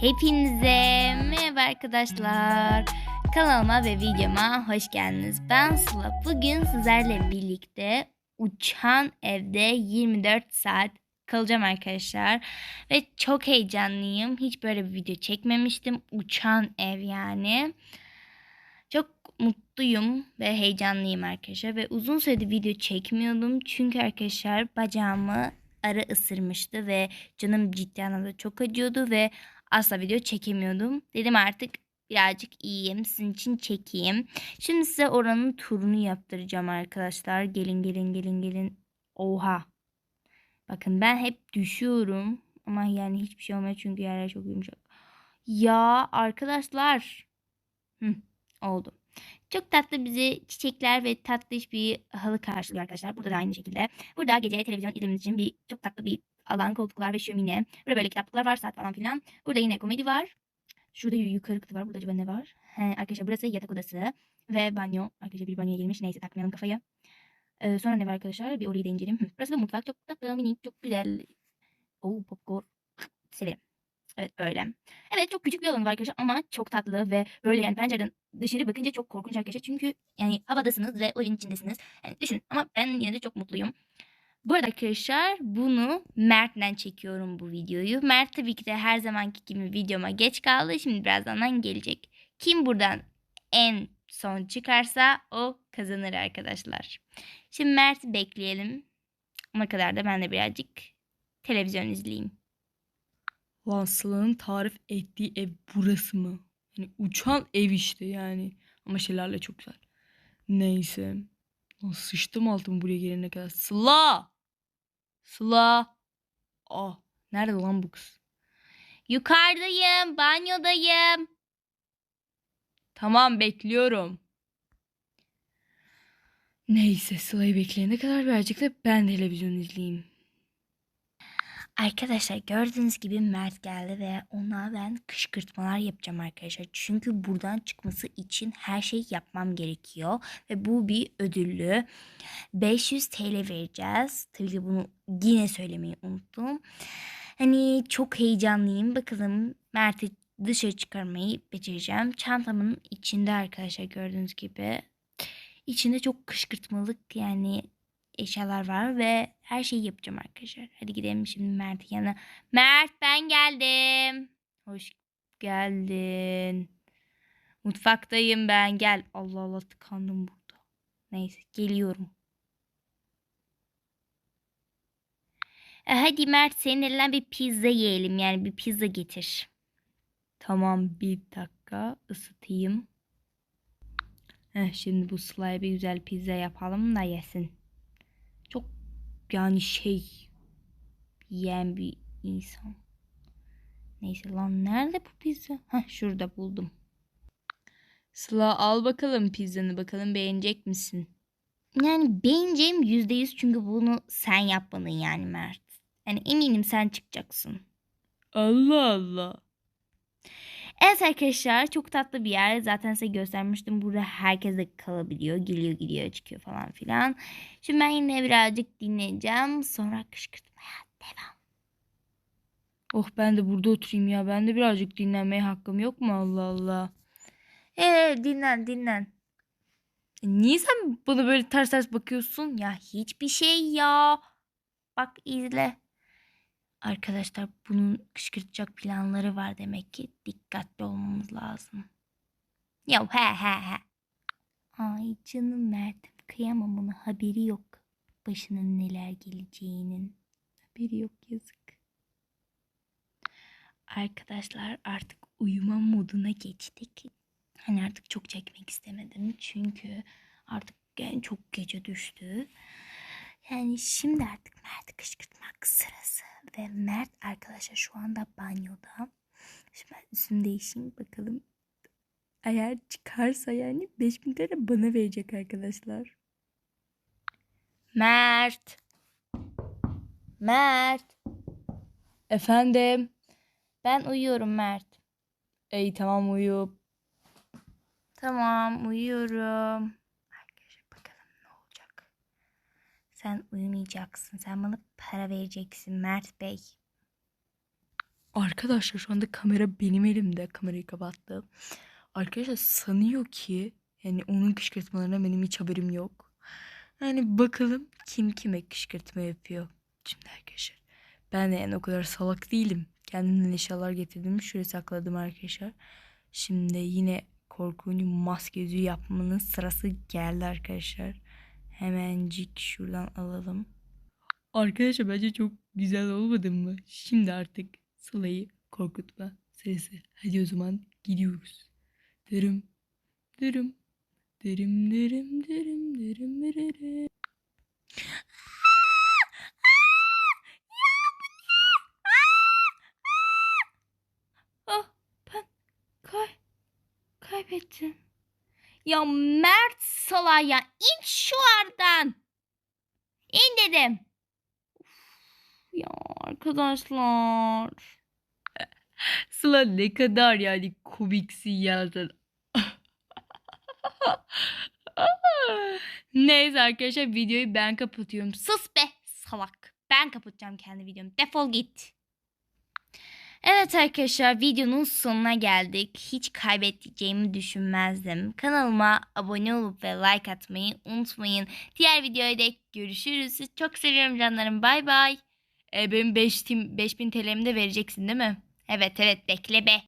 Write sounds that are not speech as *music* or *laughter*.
Hepinize merhaba arkadaşlar. Kanalıma ve videoma hoş geldiniz. Ben Sıla. Bugün sizlerle birlikte uçan evde 24 saat kalacağım arkadaşlar. Ve çok heyecanlıyım. Hiç böyle bir video çekmemiştim. Uçan ev yani. Çok mutluyum ve heyecanlıyım arkadaşlar. Ve uzun süredir video çekmiyordum. Çünkü arkadaşlar bacağımı arı ısırmıştı ve canım ciddi anlamda çok acıyordu ve asla video çekemiyordum. Dedim artık birazcık iyiyim. Sizin için çekeyim. Şimdi size oranın turunu yaptıracağım arkadaşlar. Gelin gelin gelin gelin. Oha. Bakın ben hep düşüyorum. Ama yani hiçbir şey olmuyor çünkü yerler çok yumuşak. Ya arkadaşlar. Hı, oldu. Çok tatlı bizi çiçekler ve tatlış bir halı karşılıyor arkadaşlar. Burada da aynı şekilde. Burada gece televizyon izlememiz için bir çok tatlı bir alan, koltuklar ve şömine. Burada böyle kitaplıklar var, saat falan filan. Burada yine komedi var. Şurada yukarı kutu var. Burada acaba ne var? He, arkadaşlar burası yatak odası ve banyo. Arkadaşlar bir banyoya girmiş. Neyse takmayalım kafayı. Ee, sonra ne var arkadaşlar? Bir orayı da inceleyelim. Burası da mutfak. Çok tatlı, minik, çok güzel. Oo popcorn. Severim. Evet böyle. Evet çok küçük bir alan var arkadaşlar ama çok tatlı ve böyle yani pencereden dışarı bakınca çok korkunç arkadaşlar. Çünkü yani havadasınız ve oyun içindesiniz. Yani düşün ama ben yine de çok mutluyum. Bu arada arkadaşlar bunu Mert'den çekiyorum bu videoyu. Mert tabii ki de her zamanki gibi videoma geç kaldı. Şimdi birazdan gelecek. Kim buradan en son çıkarsa o kazanır arkadaşlar. Şimdi Mert'i bekleyelim. Ona kadar da ben de birazcık televizyon izleyeyim. Lan Sıla'nın tarif ettiği ev burası mı? Yani uçan ev işte yani. Ama şelale çok güzel. Neyse. Sıçtım altımı buraya gelene kadar. Sıla! Sıla! Ah nerede lan bu kız? Yukarıdayım, banyodayım. Tamam bekliyorum. Neyse Sıla'yı bekleyene kadar birazcık da ben televizyon izleyeyim. Arkadaşlar gördüğünüz gibi Mert geldi ve ona ben kışkırtmalar yapacağım arkadaşlar. Çünkü buradan çıkması için her şey yapmam gerekiyor. Ve bu bir ödüllü. 500 TL vereceğiz. Tabii ki bunu yine söylemeyi unuttum. Hani çok heyecanlıyım. Bakalım Mert'i dışarı çıkarmayı becereceğim. Çantamın içinde arkadaşlar gördüğünüz gibi. İçinde çok kışkırtmalık yani eşyalar var ve her şeyi yapacağım arkadaşlar. Hadi gidelim şimdi Mert'in yanına. Mert ben geldim. Hoş geldin. Mutfaktayım ben gel. Allah Allah tıkandım burada. Neyse geliyorum. E, hadi Mert senin elinden bir pizza yiyelim yani bir pizza getir. Tamam bir dakika ısıtayım. Heh, şimdi bu Sıla'ya bir güzel pizza yapalım da yesin. Yani şey yiyen bir insan. Neyse lan nerede bu pizza? Heh şurada buldum. Sıla al bakalım pizzanı bakalım beğenecek misin? Yani beğeneceğim yüzde yüz çünkü bunu sen yapmadın yani Mert. Yani eminim sen çıkacaksın. Allah Allah. Evet arkadaşlar çok tatlı bir yer. Zaten size göstermiştim. Burada herkes de kalabiliyor. Geliyor gidiyor çıkıyor falan filan. Şimdi ben yine birazcık dinleyeceğim. Sonra kışkırtmaya devam. Oh ben de burada oturayım ya. Ben de birazcık dinlenmeye hakkım yok mu Allah Allah. Ee dinlen dinlen. E, niye sen bana böyle ters ters bakıyorsun? Ya hiçbir şey ya. Bak izle. Arkadaşlar bunun kışkırtacak planları var demek ki. Dikkatli olmamız lazım. Ya he he he. Ay canım Mert'im kıyamam ona haberi yok. Başına neler geleceğinin. Haberi yok yazık. Arkadaşlar artık uyuma moduna geçtik. Hani artık çok çekmek istemedim. Çünkü artık yani çok gece düştü. Yani şimdi artık Mert'i kışkırtmak sırası. Ve Mert arkadaşlar şu anda banyoda. Şimdi ben üstümü değişeyim bakalım. Eğer çıkarsa yani 5000 TL bana verecek arkadaşlar. Mert. Mert. Efendim. Ben uyuyorum Mert. Ey tamam uyu. Tamam uyuyorum. Arkadaşlar bakalım ne olacak. Sen uyumayacaksın. Sen bana para vereceksin Mert Bey. Arkadaşlar şu anda kamera benim elimde. Kamerayı kapattım. Arkadaşlar sanıyor ki yani onun kışkırtmalarına benim hiç haberim yok. Yani bakalım kim kime kışkırtma yapıyor. Şimdi arkadaşlar ben de yani o kadar salak değilim. Kendimden eşyalar getirdim. Şuraya sakladım arkadaşlar. Şimdi yine korkunç maske yüzüğü yapmanın sırası geldi arkadaşlar. Hemencik şuradan alalım. Arkadaşlar bence çok güzel olmadı mı? Şimdi artık Sıla'yı korkutma sırası. Hadi o zaman gidiyoruz. Dırım, dırım, dırım, dırım, dırım, dırım, dırım. Ah kaybettim. Ya Mert Sala ya in şu aradan. İn dedim. Ya arkadaşlar. *laughs* Sıla ne kadar yani komiksin ya sen. *laughs* Neyse arkadaşlar videoyu ben kapatıyorum. Sus be salak. Ben kapatacağım kendi videomu. Defol git. Evet arkadaşlar videonun sonuna geldik. Hiç kaybedeceğimi düşünmezdim. Kanalıma abone olup ve like atmayı unutmayın. Diğer videoya dek görüşürüz. Sizi Çok seviyorum canlarım. Bay bay. E benim 5 5000 TL'mi de vereceksin değil mi? Evet evet bekle be.